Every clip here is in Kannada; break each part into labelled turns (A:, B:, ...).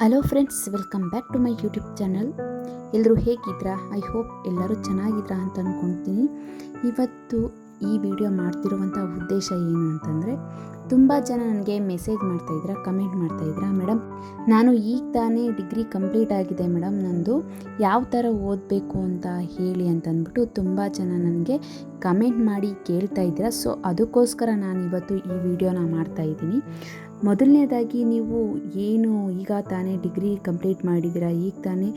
A: Hello friends welcome back to my YouTube channel ಎಲ್ಲರೂ ಹೇಗಿದ್ರಾ? ಐ ಹೋಪ್ ಎಲ್ಲರೂ ಚೆನ್ನಾಗಿದ್ರಾ ಅಂತ ಅಂದ್ಕೊಳ್ತೀನಿ ಇವತ್ತು ಈ ವಿಡಿಯೋ ಮಾಡ್ತಿರುವಂಥ ಉದ್ದೇಶ ಏನು ಅಂತಂದರೆ, ತುಂಬ ಜನ ನನಗೆ ಮೆಸೇಜ್ ಮಾಡ್ತಾಯಿದ್ರ ಕಮೆಂಟ್ ಮಾಡ್ತಾಯಿದ್ರ ಮೇಡಮ್ ನಾನು ಈಗ ತಾನೇ ಡಿಗ್ರಿ ಕಂಪ್ಲೀಟ್ ಆಗಿದೆ ಮೇಡಮ್ ನಂದು ಯಾವ ಥರ ಓದಬೇಕು ಅಂತ ಹೇಳಿ ಅಂತಂದ್ಬಿಟ್ಟು ತುಂಬ ಜನ ನನಗೆ ಕಮೆಂಟ್ ಮಾಡಿ ಕೇಳ್ತಾ ಇದ್ದೀರ ಸೊ ಅದಕ್ಕೋಸ್ಕರ ನಾನು ಇವತ್ತು ಈ ವಿಡಿಯೋನ ಮಾಡ್ತಾಯಿದ್ದೀನಿ ಮೊದಲನೇದಾಗಿ ನೀವು ಏನು ಈಗ ತಾನೇ ಡಿಗ್ರಿ ಕಂಪ್ಲೀಟ್ ಮಾಡಿದ್ದೀರಾ, ಈಗ ತಾನೇ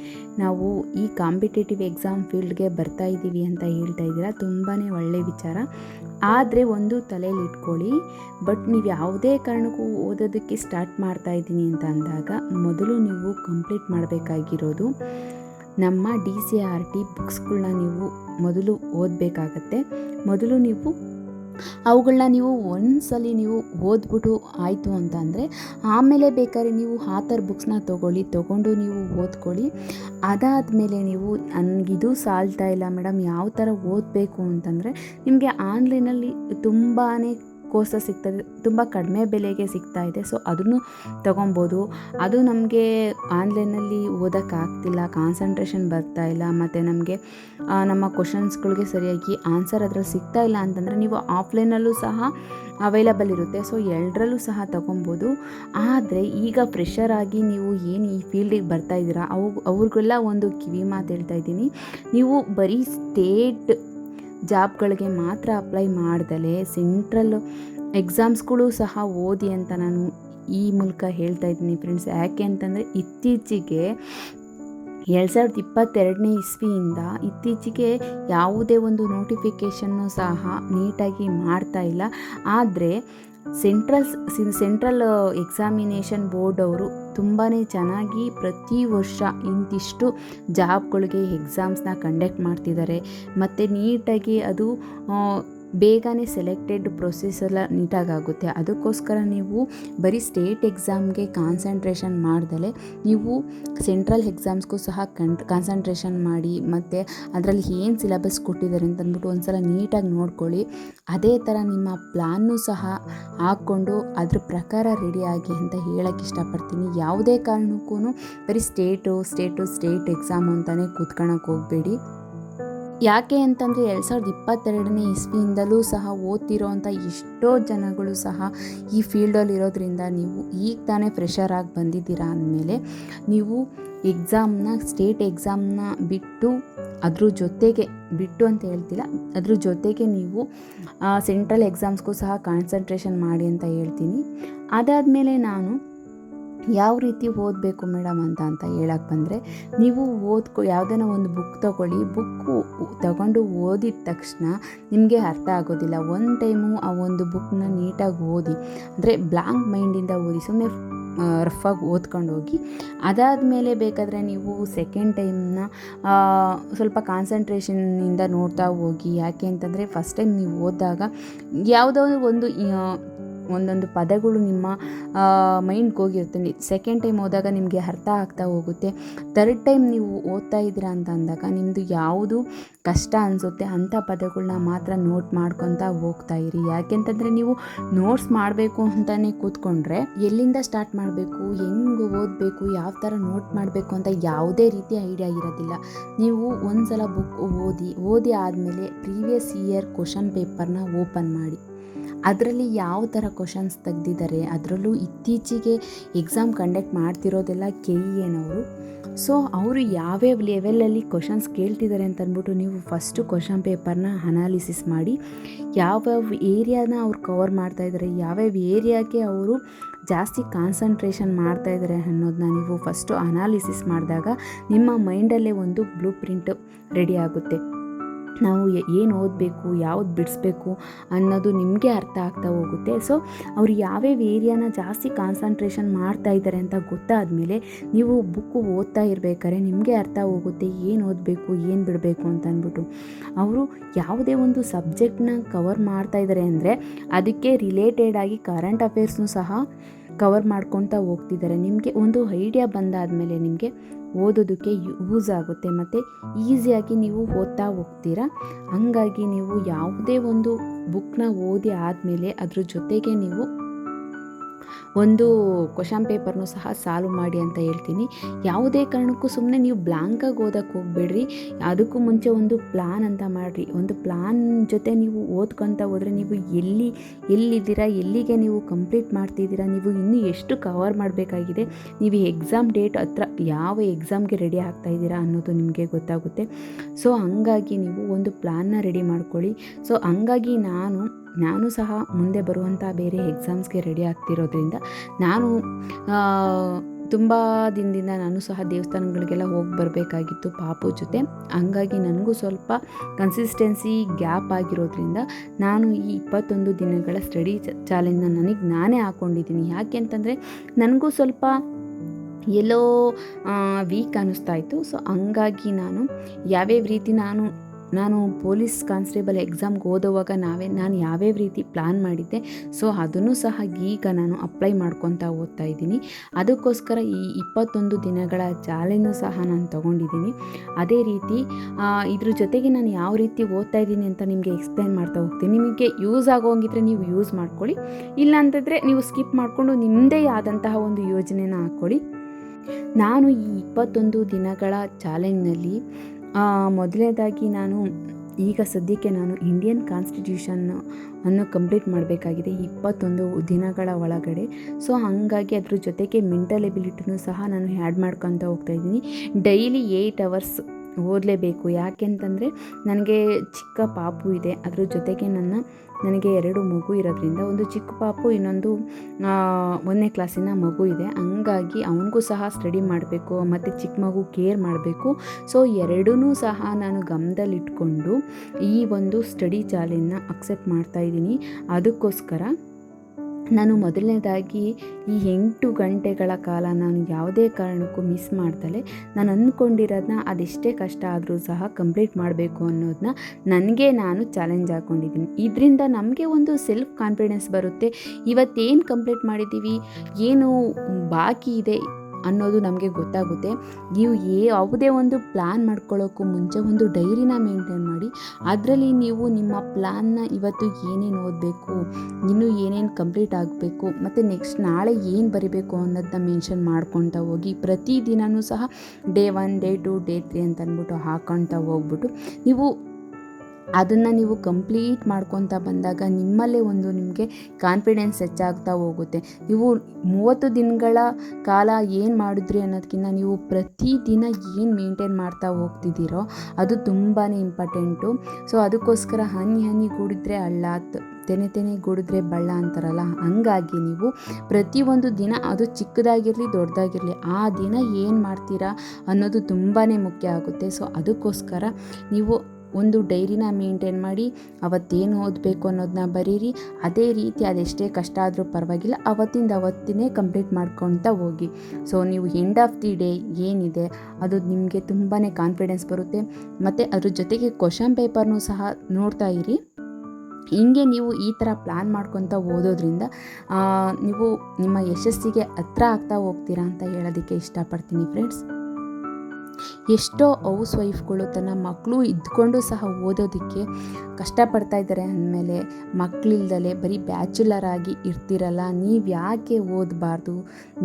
A: ನಾವು ಈ ಕಾಂಪಿಟೇಟಿವ್ ಎಕ್ಸಾಮ್ ಫೀಲ್ಡ್ಗೆ ಬರ್ತಾ ಇದ್ದೀವಿ ಅಂತ ಹೇಳ್ತಾ ಇದ್ದೀರಾ ತುಂಬಾ ಒಳ್ಳೆಯ ವಿಚಾರ. ಆದರೆ ಒಂದು ತಲೆಯಲ್ಲಿ ಇಟ್ಕೊಳ್ಳಿ, ಬಟ್ ನೀವು ಯಾವುದೇ ಕಾರಣಕ್ಕೂ ಓದೋದಕ್ಕೆ ಸ್ಟಾರ್ಟ್ ಮಾಡ್ತಾ ಇದ್ದೀನಿ ಅಂತ ಅಂದಾಗ ಮೊದಲು ನೀವು ಕಂಪ್ಲೀಟ್ ಮಾಡಬೇಕಾಗಿರೋದು ನಮ್ಮ ಡಿ ಸಿ ಆರ್ ಟಿ ಬುಕ್ಸ್ಗಳನ್ನ ನೀವು ಮೊದಲು ಓದಬೇಕಾಗತ್ತೆ. ಮೊದಲು ನೀವು ಅವುಗಳನ್ನ ನೀವು ಒಂದ್ಸಲಿ ನೀವು ಓದ್ಬಿಟ್ಟು ಆಯಿತು ಅಂತ ಅಂದರೆ ಆಮೇಲೆ ಬೇಕಾದ್ರೆ ನೀವು ಆಥರ್ ಬುಕ್ಸ್ನ ತೊಗೊಳ್ಳಿ, ತೊಗೊಂಡು ನೀವು ಓದ್ಕೊಳ್ಳಿ. ಅದಾದಮೇಲೆ ನೀವು ನನಗಿದು ಸಾಲ್ತಾ ಇಲ್ಲ ಮೇಡಮ್, ಯಾವ ಥರ ಓದಬೇಕು ಅಂತಂದರೆ ನಿಮಗೆ ಆನ್ಲೈನಲ್ಲಿ ತುಂಬಾ ಕೋರ್ಸಸ್ ಸಿಗ್ತದೆ, ತುಂಬ ಕಡಿಮೆ ಬೆಲೆಗೆ ಸಿಗ್ತಾ ಇದೆ. ಸೊ ಅದನ್ನು ತಗೊಬೋದು ಅದು ನಮಗೆ ಆನ್ಲೈನಲ್ಲಿ ಓದೋಕ್ಕಾಗ್ತಿಲ್ಲ ಕಾನ್ಸಂಟ್ರೇಷನ್ ಬರ್ತಾ ಇಲ್ಲ, ಮತ್ತು ನಮಗೆ ನಮ್ಮ ಕ್ವಶನ್ಸ್ಗಳಿಗೆ ಸರಿಯಾಗಿ ಆನ್ಸರ್ ಅದರಲ್ಲಿ ಸಿಗ್ತಾ ಇಲ್ಲ ಅಂತಂದರೆ ನೀವು ಆಫ್ಲೈನಲ್ಲೂ ಸಹ ಅವೈಲಬಲ್ ಇರುತ್ತೆ. ಸೊ ಎರಡರಲ್ಲೂ ಸಹ ತೊಗೊಬೋದು ಆದರೆ ಈಗ ಫ್ರೆಷರ್ ಆಗಿ ನೀವು ಏನು ಈ ಫೀಲ್ಡಿಗೆ ಬರ್ತಾ ಇದ್ದೀರಾ, ಅವು, ಅವ್ರಿಗೆಲ್ಲ ಒಂದು ಕಿವಿ ಮಾತು ಹೇಳ್ತಾ ಇದ್ದೀನಿ. ನೀವು ಬರೀ ಸ್ಟೇಟ್ ಜಾಬ್ಗಳಿಗೆ ಮಾತ್ರ ಅಪ್ಲೈ ಮಾಡ್ದಲೆ ಸೆಂಟ್ರಲ್ ಎಕ್ಸಾಮ್ಸ್ಗಳು ಸಹ ಓದಿ ಅಂತ ನಾನು ಈ ಮೂಲಕ ಹೇಳ್ತಾ ಇದ್ದೀನಿ ಫ್ರೆಂಡ್ಸ್ ಯಾಕೆ ಅಂತಂದರೆ ಇತ್ತೀಚೆಗೆ ಎರಡು ಸಾವಿರದ ಇಪ್ಪತ್ತೆರಡನೇ ಇಸ್ವಿಯಿಂದ ಇತ್ತೀಚೆಗೆ ಯಾವುದೇ ಒಂದು ನೋಟಿಫಿಕೇಷನ್ನು ಸಹ ನೀಟಾಗಿ ಮಾಡ್ತಾ ಇಲ್ಲ. ಆದರೆ ಸೆಂಟ್ರಲ್ ಸೆಂಟ್ರಲ್ ಎಕ್ಸಾಮಿನೇಷನ್ ಬೋರ್ಡ್ ಅವರು ತುಂಬಾ ಚೆನ್ನಾಗಿ ಪ್ರತಿ ವರ್ಷ ಇಂತಿಷ್ಟು ಜಾಬ್ಗಳಿಗೆ ಎಕ್ಸಾಮ್ಸ್ನ ಕಂಡಕ್ಟ್ ಮಾಡ್ತಿದ್ದಾರೆ. ಮತ್ತು ನೀಟಾಗಿ ಅದು ಬೇಗನೆ ಸೆಲೆಕ್ಟೆಡ್ ಪ್ರೊಸೆಸ್ ಎಲ್ಲ ನೀಟಾಗುತ್ತೆ ಅದಕ್ಕೋಸ್ಕರ ನೀವು ಬರೀ ಸ್ಟೇಟ್ ಎಕ್ಸಾಮ್ಗೆ ಕಾನ್ಸಂಟ್ರೇಷನ್ ಮಾಡ್ದಲೇ ನೀವು ಸೆಂಟ್ರಲ್ ಎಕ್ಸಾಮ್ಸ್ಗೂ ಸಹ ಕನ್ ಕಾನ್ಸಂಟ್ರೇಷನ್ ಮಾಡಿ ಮತ್ತು ಅದರಲ್ಲಿ ಏನು ಸಿಲೆಬಸ್ ಕೊಟ್ಟಿದ್ದಾರೆ ಅಂತಂದ್ಬಿಟ್ಟು ಒಂದು ಸಲ ನೀಟಾಗಿ ನೋಡ್ಕೊಳ್ಳಿ. ಅದೇ ಥರ ನಿಮ್ಮ ಪ್ಲ್ಯಾನ್ನು ಸಹ ಹಾಕ್ಕೊಂಡು ಅದ್ರ ಪ್ರಕಾರ ರೆಡಿಯಾಗಿ ಅಂತ ಹೇಳೋಕ್ಕೆ ಇಷ್ಟಪಡ್ತೀನಿ. ಯಾವುದೇ ಕಾರಣಕ್ಕೂ ಬರೀ ಸ್ಟೇಟು ಸ್ಟೇಟು ಸ್ಟೇಟ್ ಎಕ್ಸಾಮು ಅಂತಲೇ ಕೂತ್ಕೊಳ್ಳೋಕೆ ಹೋಗಬೇಡಿ. ಯಾಕೆ ಅಂತಂದರೆ ಎರಡು ಸಾವಿರದ ಇಪ್ಪತ್ತೆರಡನೇ ಇಸ್ವಿಯಿಂದಲೂ ಸಹ ಓದ್ತಿರೋವಂಥ ಎಷ್ಟೋ ಜನಗಳು ಸಹ ಈ ಫೀಲ್ಡಲ್ಲಿ ಇರೋದ್ರಿಂದ ನೀವು ಈಗ ತಾನೇ ಫ್ರೆಷರ್ ಆಗಿ ಬಂದಿದ್ದೀರಾ ಅಂದಮೇಲೆ ನೀವು ಎಕ್ಸಾಮ್ನ ಸ್ಟೇಟ್ ಎಕ್ಸಾಮ್ನ ಬಿಟ್ಟು ಅದ್ರ ಜೊತೆಗೆ, ಬಿಟ್ಟು ಅಂತ ಹೇಳ್ತಿಲ್ಲ, ಅದ್ರ ಜೊತೆಗೆ ನೀವು ಸೆಂಟ್ರಲ್ ಎಕ್ಸಾಮ್ಸ್ಗೂ ಸಹ ಕಾನ್ಸಂಟ್ರೇಷನ್ ಮಾಡಿ ಅಂತ ಹೇಳ್ತೀನಿ. ಅದಾದಮೇಲೆ ನಾನು ಯಾವ ರೀತಿ ಓದಬೇಕು ಮೇಡಮ್ ಅಂತ ಅಂತ ಹೇಳಕ್ಕೆ ಬಂದರೆ, ನೀವು ಓದ್ಕೊ ಯಾವುದನ್ನ ಒಂದು ಬುಕ್ ತಗೊಳ್ಳಿ ಬುಕ್ಕು ತಗೊಂಡು ಓದಿದ ತಕ್ಷಣ ನಿಮಗೆ ಅರ್ಥ ಆಗೋದಿಲ್ಲ. ಒಂದು ಟೈಮು ಆ ಒಂದು ಬುಕ್ನ ನೀಟಾಗಿ ಓದಿ, ಅಂದರೆ ಬ್ಲಾಂಕ್ ಮೈಂಡಿಂದ ಓದಿ ಸುಮ್ಮನೆ ರಫಾಗಿ ಓದ್ಕೊಂಡು ಹೋಗಿ ಅದಾದ ಮೇಲೆ ಬೇಕಾದರೆ ನೀವು ಸೆಕೆಂಡ್ ಟೈಮ್ನ ಸ್ವಲ್ಪ ಕಾನ್ಸಂಟ್ರೇಷನ್ನಿಂದ ನೋಡ್ತಾ ಹೋಗಿ, ಯಾಕೆ ಅಂತಂದರೆ ಫಸ್ಟ್ ಟೈಮ್ ನೀವು ಓದಿದಾಗ, ಯಾವುದೋ ಒಂದು ಒಂದೊಂದು ಪದಗಳು ನಿಮ್ಮ ಮೈಂಡ್ಗೆ ಹೋಗಿರುತ್ತೆ. ಸೆಕೆಂಡ್ ಟೈಮ್ ಹೋದಾಗ ನಿಮಗೆ ಅರ್ಥ ಆಗ್ತಾ ಹೋಗುತ್ತೆ. ತರ್ಡ್ ಟೈಮ್ ನೀವು ಓದ್ತಾ ಇದ್ದೀರಾ ಅಂತ ಅಂದಾಗ ನಿಮ್ಮದು ಯಾವುದು ಕಷ್ಟ ಅನಿಸುತ್ತೆ ಅಂಥ ಪದಗಳನ್ನ ಮಾತ್ರ ನೋಟ್ ಮಾಡ್ಕೊತಾ ಹೋಗ್ತಾ ಇರಿ. ಯಾಕೆಂತಂದರೆ ನೀವು ನೋಟ್ಸ್ ಮಾಡಬೇಕು ಅಂತಲೇ ಕೂತ್ಕೊಂಡ್ರೆ ಎಲ್ಲಿಂದ ಸ್ಟಾರ್ಟ್ ಮಾಡಬೇಕು, ಹೆಂಗೆ ಓದಬೇಕು, ಯಾವ ಥರ ನೋಟ್ ಮಾಡಬೇಕು ಅಂತ ಯಾವುದೇ ರೀತಿ ಐಡಿಯಾ ಇರೋದಿಲ್ಲ. ನೀವು ಒಂದು ಸಲ ಬುಕ್ ಓದಿ ಓದಿ ಆದಮೇಲೆ ಪ್ರೀವಿಯಸ್ ಇಯರ್ ಕ್ವಶನ್ ಪೇಪರ್ನ ಓಪನ್ ಮಾಡಿ. ಅದರಲ್ಲಿ ಯಾವ ಥರ ಕ್ವಶನ್ಸ್ ತೆಗೆದಿದ್ದಾರೆ, ಅದರಲ್ಲೂ ಇತ್ತೀಚೆಗೆ ಎಕ್ಸಾಮ್ ಕಂಡಕ್ಟ್ ಮಾಡ್ತಿರೋದೆಲ್ಲ ಕೆ ಇ ಎನವರು ಸೊ ಅವರು ಯಾವ್ಯಾವ ಲೆವೆಲಲ್ಲಿ ಕ್ವಶನ್ಸ್ ಕೇಳ್ತಿದ್ದಾರೆ ಅಂತ ಅಂದ್ಬಿಟ್ಟು ನೀವು ಫಸ್ಟು ಕ್ವಶನ್ ಪೇಪರ್ನ ಅನಾಲಿಸಿಸ್ ಮಾಡಿ ಯಾವ್ಯಾವ ಏರಿಯಾನ ಅವ್ರು ಕವರ್ ಮಾಡ್ತಾ ಇದ್ದಾರೆ ಯಾವ್ಯಾವ ಏರಿಯಾಗೆ ಅವರು ಜಾಸ್ತಿ ಕಾನ್ಸಂಟ್ರೇಷನ್ ಮಾಡ್ತಾ ಇದ್ದಾರೆ ಅನ್ನೋದನ್ನ ನೀವು ಫಸ್ಟು ಅನಾಲಿಸಿಸ್ ಮಾಡಿದಾಗ ನಿಮ್ಮ ಮೈಂಡಲ್ಲೇ ಒಂದು ಬ್ಲೂ ಪ್ರಿಂಟ್ ರೆಡಿ ಆಗುತ್ತೆ. ನಾವು ಏನು ಓದಬೇಕು, ಯಾವ್ದು ಬಿಡಿಸ್ಬೇಕು ಅನ್ನೋದು ನಿಮಗೆ ಅರ್ಥ ಆಗ್ತಾ ಹೋಗುತ್ತೆ. ಸೊ ಅವ್ರು ಯಾವ್ಯಾವ ಏರಿಯಾನ ಜಾಸ್ತಿ ಕಾನ್ಸಂಟ್ರೇಷನ್ ಮಾಡ್ತಾ ಇದ್ದಾರೆ ಅಂತ ಗೊತ್ತಾದ ಮೇಲೆ ನೀವು ಬುಕ್ಕು ಓದ್ತಾ ಇರಬೇಕಾದ್ರೆ ನಿಮಗೆ ಅರ್ಥ ಹೋಗುತ್ತೆ ಏನು ಓದಬೇಕು, ಏನು ಬಿಡಬೇಕು ಅಂತ ಅಂದ್ಬಿಟ್ಟು. ಅವರು ಯಾವುದೇ ಒಂದು ಸಬ್ಜೆಕ್ಟ್ನ ಕವರ್ ಮಾಡ್ತಾ ಇದ್ದಾರೆ ಅಂದರೆ ಅದಕ್ಕೆ ರಿಲೇಟೆಡ್ ಆಗಿ ಕರೆಂಟ್ ಅಫೇರ್ಸ್ನು ಸಹ ಕವರ್ ಮಾಡ್ಕೊತಾ ಹೋಗ್ತಿದ್ದಾರೆ. ನಿಮಗೆ ಒಂದು ಐಡಿಯಾ ಬಂದಾದಮೇಲೆ ನಿಮಗೆ ಓದೋದಕ್ಕೆ ಯೂಸ್ ಆಗುತ್ತೆ. ಮತ್ತು ಈಸಿಯಾಗಿ ನೀವು ಓದ್ತಾ ಹೋಗ್ತೀರಾ? ಹಂಗಾಗಿ ನೀವು ಯಾವುದೇ ಒಂದು ಬುಕ್ನ ಓದಿ ಆದಮೇಲೆ ಅದ್ರ ಜೊತೆಗೆ ನೀವು ಒಂದು ಕ್ವಶನ್ ಪೇಪರ್ನು ಸಹ ಸಾಲ್ವ್ ಮಾಡಿ ಅಂತ ಹೇಳ್ತೀನಿ. ಯಾವುದೇ ಕಾರಣಕ್ಕೂ ಸುಮ್ಮನೆ ನೀವು ಬ್ಲ್ಯಾಂಕಾಗಿ ಓದಕ್ಕೆ ಹೋಗ್ಬೇಡ್ರಿ. ಅದಕ್ಕೂ ಮುಂಚೆ ಒಂದು ಪ್ಲಾನ್ ಅಂತ ಮಾಡಿರಿ. ಒಂದು ಪ್ಲಾನ್ ಜೊತೆ ನೀವು ಓದ್ಕೊತ ಹೋದರೆ ನೀವು ಎಲ್ಲಿ, ಎಲ್ಲಿದ್ದೀರಾ, ಎಲ್ಲಿಗೆ ನೀವು ಕಂಪ್ಲೀಟ್ ಮಾಡ್ತಿದ್ದೀರಾ, ನೀವು ಇನ್ನೂ ಎಷ್ಟು ಕವರ್ ಮಾಡಬೇಕಾಗಿದೆ, ನೀವು ಎಕ್ಸಾಮ್ ಡೇಟ್ ಹತ್ರ ಯಾವ ಎಕ್ಸಾಮ್ಗೆ ರೆಡಿ ಆಗ್ತಾ ಇದ್ದೀರಾ ಅನ್ನೋದು ನಿಮಗೆ ಗೊತ್ತಾಗುತ್ತೆ. ಸೊ, ಹಂಗಾಗಿ ನೀವು ಒಂದು ಪ್ಲ್ಯಾನ್ನ ರೆಡಿ ಮಾಡ್ಕೊಳ್ಳಿ. ಸೊ, ಹಂಗಾಗಿ ನಾನು ನಾನು ಸಹ ಮುಂದೆ ಬರುವಂಥ ಬೇರೆ ಎಕ್ಸಾಮ್ಸ್ಗೆ ರೆಡಿ ಆಗ್ತಿರೋದ್ರಿಂದ ನಾನು ತುಂಬ ದಿನದಿಂದ ನಾನು ಸಹ ದೇವಸ್ಥಾನಗಳಿಗೆಲ್ಲ ಹೋಗಿ ಬರಬೇಕಾಗಿತ್ತು ಪಾಪು ಜೊತೆ. ಹಂಗಾಗಿ ನನಗೂ ಸ್ವಲ್ಪ ಕನ್ಸಿಸ್ಟೆನ್ಸಿ ಗ್ಯಾಪ್ ಆಗಿರೋದ್ರಿಂದ ನಾನು ಈ ಇಪ್ಪತ್ತೊಂದು ದಿನಗಳ ಸ್ಟಡಿ ಚಾಲೆಂಜ್ನ ನನಗೆ ನಾನೇ ಹಾಕ್ಕೊಂಡಿದ್ದೀನಿ ಯಾಕೆ ಅಂತಂದರೆ ನನಗೂ ಸ್ವಲ್ಪ ಎಲ್ಲೋ ವೀಕ್ ಅನ್ನಿಸ್ತಾ ಇತ್ತು. ಸೊ ಹಂಗಾಗಿ ನಾನು ಯಾವ್ಯಾವ ರೀತಿ ನಾನು ನಾನು ಪೊಲೀಸ್ ಕಾನ್ಸ್ಟೇಬಲ್ ಎಕ್ಸಾಮ್ಗೆ ಓದೋವಾಗ ನಾವೇ, ನಾನು ಯಾವ್ಯಾವ ರೀತಿ ಪ್ಲ್ಯಾನ್ ಮಾಡಿದ್ದೆ, ಸೊ ಅದನ್ನು ಸಹ ಈಗ ನಾನು ಅಪ್ಲೈ ಮಾಡ್ಕೊತಾ ಓದ್ತಾ ಇದ್ದೀನಿ. ಅದಕ್ಕೋಸ್ಕರ ಈ ಇಪ್ಪತ್ತೊಂದು ದಿನಗಳ ಚಾಲೆಂಜು ಸಹ ನಾನು ತೊಗೊಂಡಿದ್ದೀನಿ. ಅದೇ ರೀತಿ ಇದ್ರ ಜೊತೆಗೆ ನಾನು ಯಾವ ರೀತಿ ಓದ್ತಾ ಇದ್ದೀನಿ ಅಂತ ನಿಮಗೆ ಎಕ್ಸ್ಪ್ಲೈನ್ ಮಾಡ್ತಾ ಹೋಗ್ತೀನಿ. ನಿಮಗೆ ಯೂಸ್ ಆಗೋಂಗಿದ್ರೆ ನೀವು ಯೂಸ್ ಮಾಡ್ಕೊಳ್ಳಿ. ಇಲ್ಲ ಅಂತಂದರೆ ನೀವು ಸ್ಕಿಪ್ ಮಾಡಿಕೊಂಡು ನಿಮ್ಮದೇ ಆದಂತಹ ಒಂದು ಯೋಜನೆನ ಹಾಕ್ಕೊಳ್ಳಿ. ನಾನು ಈ ಇಪ್ಪತ್ತೊಂದು ದಿನಗಳ ಚಾಲೆಂಜ್ನಲ್ಲಿ ಮೊದಲನೇದಾಗಿ ನಾನು ಈಗ ಸದ್ಯಕ್ಕೆ ನಾನು ಇಂಡಿಯನ್ ಕಾನ್ಸ್ಟಿಟ್ಯೂಷನ್ ಅನ್ನು ಕಂಪ್ಲೀಟ್ ಮಾಡಬೇಕಾಗಿದೆ ಇಪ್ಪತ್ತೊಂದು ದಿನಗಳ ಒಳಗಡೆ. ಸೊ ಹಾಗಾಗಿ ಅದ್ರ ಜೊತೆಗೆ ಮೆಂಟಲ್ ಎಬಿಲಿಟಿನೂ ಸಹ ನಾನು ಆ್ಯಡ್ ಮಾಡ್ಕೊತ ಹೋಗ್ತಾ ಇದ್ದೀನಿ. ಡೈಲಿ ಏಯ್ಟ್ ಅವರ್ಸ್ ಓದಲೇಬೇಕು. ಯಾಕೆಂತಂದರೆ, ನನಗೆ ಚಿಕ್ಕ ಪಾಪು ಇದೆ. ಅದ್ರ ಜೊತೆಗೆ ನನ್ನ ನನಗೆ ಎರಡು ಮಗು ಇರೋದ್ರಿಂದ ಒಂದು ಚಿಕ್ಕ ಪಾಪು, ಇನ್ನೊಂದು ಒಂದನೇ ಕ್ಲಾಸಿನ ಮಗು ಇದೆ. ಹಂಗಾಗಿ ಅವನಿಗೂ ಸಹ ಸ್ಟಡಿ ಮಾಡಬೇಕು, ಮತ್ತು ಚಿಕ್ಕ ಮಗು ಕೇರ್ ಮಾಡಬೇಕು. ಸೊ ಎರಡೂ ಸಹ ನಾನು ಗಮನದಲ್ಲಿಟ್ಕೊಂಡು ಈ ಒಂದು ಸ್ಟಡಿ ಚಾಲೆಂಜ್ನ ಅಕ್ಸೆಪ್ಟ್ ಮಾಡ್ತಾಯಿದ್ದೀನಿ ಅದಕ್ಕೋಸ್ಕರ ನಾನು ಮೊದಲನೇದಾಗಿ ಈ ಎಂಟು ಗಂಟೆಗಳ ಕಾಲ ನಾನು ಯಾವುದೇ ಕಾರಣಕ್ಕೂ ಮಿಸ್ ಮಾಡ್ದಲೆ ನಾನು ಅಂದ್ಕೊಂಡಿರೋದನ್ನ ಅದೆಷ್ಟೇ ಕಷ್ಟ ಆದರೂ ಸಹ ಕಂಪ್ಲೀಟ್ ಮಾಡಬೇಕು ಅನ್ನೋದನ್ನ ನನಗೆ ನಾನು ಚಾಲೆಂಜ್ ಹಾಕ್ಕೊಂಡಿದ್ದೀನಿ ಇದರಿಂದ ನಮಗೆ ಒಂದು ಸೆಲ್ಫ್ ಕಾನ್ಫಿಡೆನ್ಸ್ ಬರುತ್ತೆ. ಇವತ್ತೇನು ಕಂಪ್ಲೀಟ್ ಮಾಡಿದ್ದೀವಿ? ಏನು ಬಾಕಿ ಇದೆ? ಅನ್ನೋದು ನಮಗೆ ಗೊತ್ತಾಗುತ್ತೆ. ನೀವು ಯಾವುದೇ ಒಂದು ಪ್ಲ್ಯಾನ್ ಮಾಡ್ಕೊಳ್ಳೋಕ್ಕೂ ಮುಂಚೆ ಒಂದು ಡೈರಿನ ಮೇಂಟೈನ್ ಮಾಡಿ, ಅದರಲ್ಲಿ ನೀವು ನಿಮ್ಮ ಪ್ಲ್ಯಾನ್ನ ಇವತ್ತು ಏನೇನು ಓದಬೇಕು, ಇನ್ನೂ ಏನೇನು ಕಂಪ್ಲೀಟ್ ಆಗಬೇಕು, ಮತ್ತು ನೆಕ್ಸ್ಟ್ ನಾಳೆ ಏನು ಬರಿಬೇಕು ಅನ್ನೋದನ್ನ ಮೆನ್ಷನ್ ಮಾಡ್ಕೊತಾ ಹೋಗಿ ಪ್ರತಿದಿನವೂ ಸಹ day one day two day three ಅಂತ ಅಂದ್ಬಿಟ್ಟು ಹಾಕೊತಾ ಹೋಗ್ಬಿಟ್ಟು, ನೀವು ಅದನ್ನು ನೀವು ಕಂಪ್ಲೀಟ್ ಮಾಡ್ಕೊತ ಬಂದಾಗ ನಿಮ್ಮಲ್ಲೇ ಒಂದು ನಿಮಗೆ ಕಾನ್ಫಿಡೆನ್ಸ್ ಹೆಚ್ಚಾಗ್ತಾ ಹೋಗುತ್ತೆ. ನೀವು ಮೂವತ್ತು ದಿನಗಳ ಕಾಲ ಏನು ಮಾಡಿದ್ರಿ ಅನ್ನೋದಕ್ಕಿಂತ ನೀವು ಪ್ರತಿದಿನ ಏನು ಮೇಂಟೈನ್ ಮಾಡ್ತಾ ಹೋಗ್ತಿದ್ದೀರೋ ಅದು ತುಂಬಾ ಇಂಪಾರ್ಟೆಂಟು ಸೊ ಅದಕ್ಕೋಸ್ಕರ ಹನಿ ಹನಿ ಕೂಡಿದ್ರೆ ಹಳ್ಳ ತೆನೆ ತೆನೆ ಗುಡಿದ್ರೆ ಬಳ್ಳ ಅಂತಾರಲ್ಲ, ಹಂಗಾಗಿ ನೀವು ಪ್ರತಿಯೊಂದು ದಿನ ಅದು ಚಿಕ್ಕದಾಗಿರಲಿ ದೊಡ್ಡದಾಗಿರಲಿ ಆ ದಿನ ಏನು ಮಾಡ್ತೀರಾ ಅನ್ನೋದು ತುಂಬಾ ಮುಖ್ಯ ಆಗುತ್ತೆ. ಸೊ ಅದಕ್ಕೋಸ್ಕರ ನೀವು ಒಂದು ಡೈರಿನ ಮೇಂಟೈನ್ ಮಾಡಿ ಅವತ್ತೇನು ಓದಬೇಕು ಅನ್ನೋದನ್ನ ಬರೀರಿ. ಅದೇ ರೀತಿ ಅದೆಷ್ಟೇ ಕಷ್ಟ ಆದರೂ ಪರವಾಗಿಲ್ಲ, ಅವತ್ತಿಂದ ಅವತ್ತಿನೇ ಕಂಪ್ಲೀಟ್ ಮಾಡ್ಕೊತ ಹೋಗಿ. ಸೊ ನೀವು ಎಂಡ್ ಆಫ್ ದಿ ಡೇ ಏನಿದೆ, ಅದು ನಿಮಗೆ ತುಂಬಾ ಕಾನ್ಫಿಡೆನ್ಸ್ ಬರುತ್ತೆ. ಮತ್ತು ಅದ್ರ ಜೊತೆಗೆ ಕ್ವಶನ್ ಪೇಪರ್ನೂ ಸಹ ನೋಡ್ತಾ ಇರಿ. ಹಿಂಗೆ ನೀವು ಈ ಥರ ಪ್ಲ್ಯಾನ್ ಮಾಡ್ಕೊತ ಓದೋದ್ರಿಂದ ನೀವು ನಿಮ್ಮ ಯಶಸ್ಸಿಗೆ ಹತ್ರ ಆಗ್ತಾ ಹೋಗ್ತೀರಾ ಅಂತ ಹೇಳೋದಕ್ಕೆ ಇಷ್ಟಪಡ್ತೀನಿ ಫ್ರೆಂಡ್ಸ್ ಎಷ್ಟೋ ಹೌಸ್ ವೈಫ್ಗಳು ತನ್ನ ಮಕ್ಕಳು ಇದ್ಕೊಂಡು ಸಹ ಓದೋದಕ್ಕೆ ಕಷ್ಟಪಡ್ತಾ ಇದ್ದಾರೆ ಅಂದಮೇಲೆ ಮಕ್ಕಳಿಲ್ದಲೆ ಬರೀ ಬ್ಯಾಚುಲರ್ ಆಗಿ ಇರ್ತಿರಲ್ಲ, ನೀವು ಯಾಕೆ ಓದಬಾರ್ದು?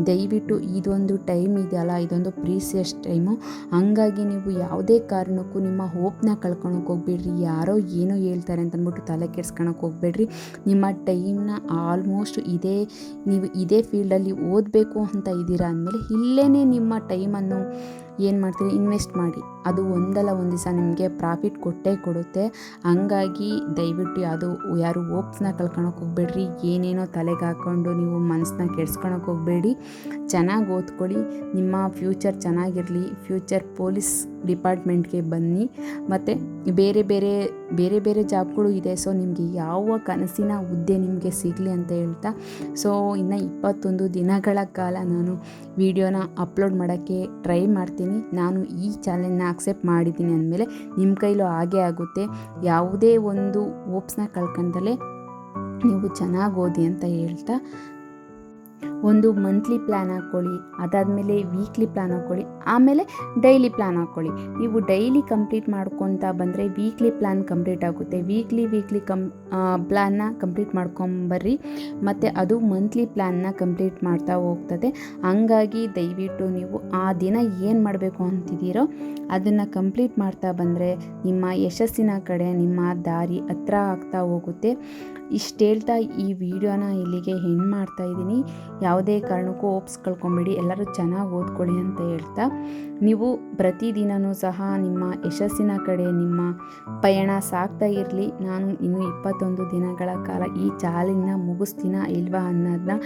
A: ದಯವಿಟ್ಟು ಇದೊಂದು ಟೈಮ್ ಇದೆಯಲ್ಲ, ಇದೊಂದು ಪ್ರೀಸಿಯಸ್ ಟೈಮು. ಹಂಗಾಗಿ ನೀವು ಯಾವುದೇ ಕಾರಣಕ್ಕೂ ನಿಮ್ಮ ಹೋಪ್ನ ಕಳ್ಕೊಳಕ್ಕೆ ಹೋಗ್ಬೇಡ್ರಿ, ಯಾರೋ ಏನೋ ಹೇಳ್ತಾರೆ ಅಂತ ಅಂದ್ಬಿಟ್ಟು ತಲೆ ಕೆಡ್ಸ್ಕೊಳಕ್ಕೆ ಹೋಗ್ಬೇಡ್ರಿ. ನಿಮ್ಮ ಟೈಮ್ನ ಆಲ್ಮೋಸ್ಟ್ ಇದೇ, ನೀವು ಇದೇ ಫೀಲ್ಡಲ್ಲಿ ಓದಬೇಕು ಅಂತ ಇದ್ದೀರಾ ಅಂದಮೇಲೆ ಇಲ್ಲೇ ನಿಮ್ಮ ಟೈಮನ್ನು ಏನು ಮಾಡ್ತೀರಿ? ಇನ್ವೆಸ್ಟ್ ಮಾಡಿ. ಅದು ಒಂದಲ್ಲ ಒಂದು ದಿವಸ ನಿಮಗೆ ಪ್ರಾಫಿಟ್ ಕೊಟ್ಟೇ ಕೊಡುತ್ತೆ. ಹಂಗಾಗಿ ದಯವಿಟ್ಟು ಅದು ಯಾರು ಓಪ್ಸ್ನ ಕಳ್ಕೊಳಕ್ಕೆ ಹೋಗ್ಬೇಡ್ರಿ. ಏನೇನೋ ತಲೆಗೆ ಹಾಕ್ಕೊಂಡು ನೀವು ಮನಸ್ಸನ್ನ ಕೆಡ್ಸ್ಕೊಳಕ್ಕೆ ಹೋಗಬೇಡಿ. ಚೆನ್ನಾಗಿ ಓದ್ಕೊಳ್ಳಿ. ನಿಮ್ಮ ಫ್ಯೂಚರ್ ಚೆನ್ನಾಗಿರಲಿ. ಫ್ಯೂಚರ್ ಪೊಲೀಸ್ ಡಿಪಾರ್ಟ್ಮೆಂಟ್ಗೆ ಬನ್ನಿ. ಮತ್ತು ಬೇರೆ ಬೇರೆ ಬೇರೆ ಬೇರೆ ಜಾಬ್ಗಳು ಇದೆ. ಸೊ ನಿಮಗೆ ಯಾವ ಕನಸಿನ ಹುದ್ದೆ ನಿಮಗೆ ಸಿಗಲಿ ಅಂತ ಹೇಳ್ತಾ. ಸೊ ಇನ್ನು ಇಪ್ಪತ್ತೊಂದು ದಿನಗಳ ಕಾಲ ನಾನು ವಿಡಿಯೋನ ಅಪ್ಲೋಡ್ ಮಾಡೋಕ್ಕೆ ಟ್ರೈ ಮಾಡ್ತೀನಿ. ನಾನು ಈ ಚಾಲೆಂಜ್ನ ಅಕ್ಸೆಪ್ಟ್ ಮಾಡಿದ್ದೀನಿ ಅಂದಮೇಲೆ ನಿಮ್ಮ ಕೈಲೂ ಹಾಗೆ ಆಗುತ್ತೆ. ಯಾವುದೇ ಒಂದು ಓಪ್ಸ್ನ ಕಳ್ಕೊಂಡಲೇ ನೀವು ಚೆನ್ನಾಗಿ ಓದಿ ಅಂತ ಹೇಳ್ತಾ ಒಂದು ಮಂತ್ಲಿ ಪ್ಲ್ಯಾನ್ ಹಾಕ್ಕೊಳ್ಳಿ, ಅದಾದಮೇಲೆ ವೀಕ್ಲಿ ಪ್ಲ್ಯಾನ್ ಹಾಕ್ಕೊಳ್ಳಿ, ಆಮೇಲೆ ಡೈಲಿ ಪ್ಲ್ಯಾನ್ ಹಾಕ್ಕೊಳ್ಳಿ. ನೀವು ಡೈಲಿ ಕಂಪ್ಲೀಟ್ ಮಾಡ್ಕೊತಾ ಬಂದರೆ ವೀಕ್ಲಿ ಪ್ಲ್ಯಾನ್ ಕಂಪ್ಲೀಟ್ ಆಗುತ್ತೆ. ವೀಕ್ಲಿ ವೀಕ್ಲಿ ಕಂ ಪ್ಲ್ಯಾನ್ನ ಕಂಪ್ಲೀಟ್ ಮಾಡ್ಕೊಂಬರ್ರಿ, ಮತ್ತು ಅದು ಮಂತ್ಲಿ ಪ್ಲ್ಯಾನ್ನ ಕಂಪ್ಲೀಟ್ ಮಾಡ್ತಾ ಹೋಗ್ತದೆ. ಹಂಗಾಗಿ ದಯವಿಟ್ಟು ನೀವು ಆ ದಿನ ಏನು ಮಾಡಬೇಕು ಅಂತಿದ್ದೀರೋ ಅದನ್ನು ಕಂಪ್ಲೀಟ್ ಮಾಡ್ತಾ ಬಂದರೆ ನಿಮ್ಮ ಯಶಸ್ಸಿನ ಕಡೆ, ನಿಮ್ಮ ದಾರಿ ಹತ್ರ ಆಗ್ತಾ ಹೋಗುತ್ತೆ. ಇಷ್ಟು ಹೇಳ್ತಾ ಈ ವಿಡಿಯೋನ ಇಲ್ಲಿಗೆ ಹೆಣ್ಣು ಮಾಡ್ತಾ ಇದ್ದೀನಿ. ಯಾವುದೇ ಕಾರಣಕ್ಕೂ ಓಪ್ಸ್ ಕಳ್ಕೊಂಬಿಡಿ, ಎಲ್ಲರೂ ಚೆನ್ನಾಗಿ ಓದ್ಕೊಳ್ಳಿ ಅಂತ ಹೇಳ್ತಾ, ನೀವು ಪ್ರತಿದಿನವೂ ಸಹ ನಿಮ್ಮ ಯಶಸ್ಸಿನ ಕಡೆ ನಿಮ್ಮ ಪಯಣ ಸಾಗ್ತಾ ಇರಲಿ. ನಾನು ಇನ್ನು ಇಪ್ಪತ್ತೊಂದು ದಿನಗಳ ಕಾಲ ಈ ಚಾಲಿನ ಮುಗಿಸ್ತೀನ ಇಲ್ವಾ ಅನ್ನೋದನ್ನ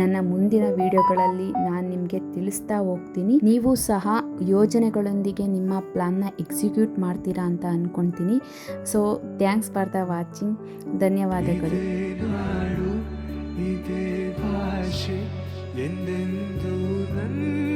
A: ನನ್ನ ಮುಂದಿನ ವಿಡಿಯೋಗಳಲ್ಲಿ ನಾನು ನಿಮಗೆ ತಿಳಿಸ್ತಾ ಹೋಗ್ತೀನಿ. ನೀವು ಸಹ ಯೋಜನೆಗಳೊಂದಿಗೆ ನಿಮ್ಮ ಪ್ಲಾನ್ನ ಎಕ್ಸಿಕ್ಯೂಟ್ ಮಾಡ್ತೀರಾ ಅಂತ ಅಂದ್ಕೊಳ್ತೀನಿ so, thanks for the watching. ಧನ್ಯವಾದಗಳು.
B: ಇದೇ ನಾಡು ಇದೇ ಭಾಷೆ ಎಂದೆಂದು ನನ್ನದಾಗಿದೆ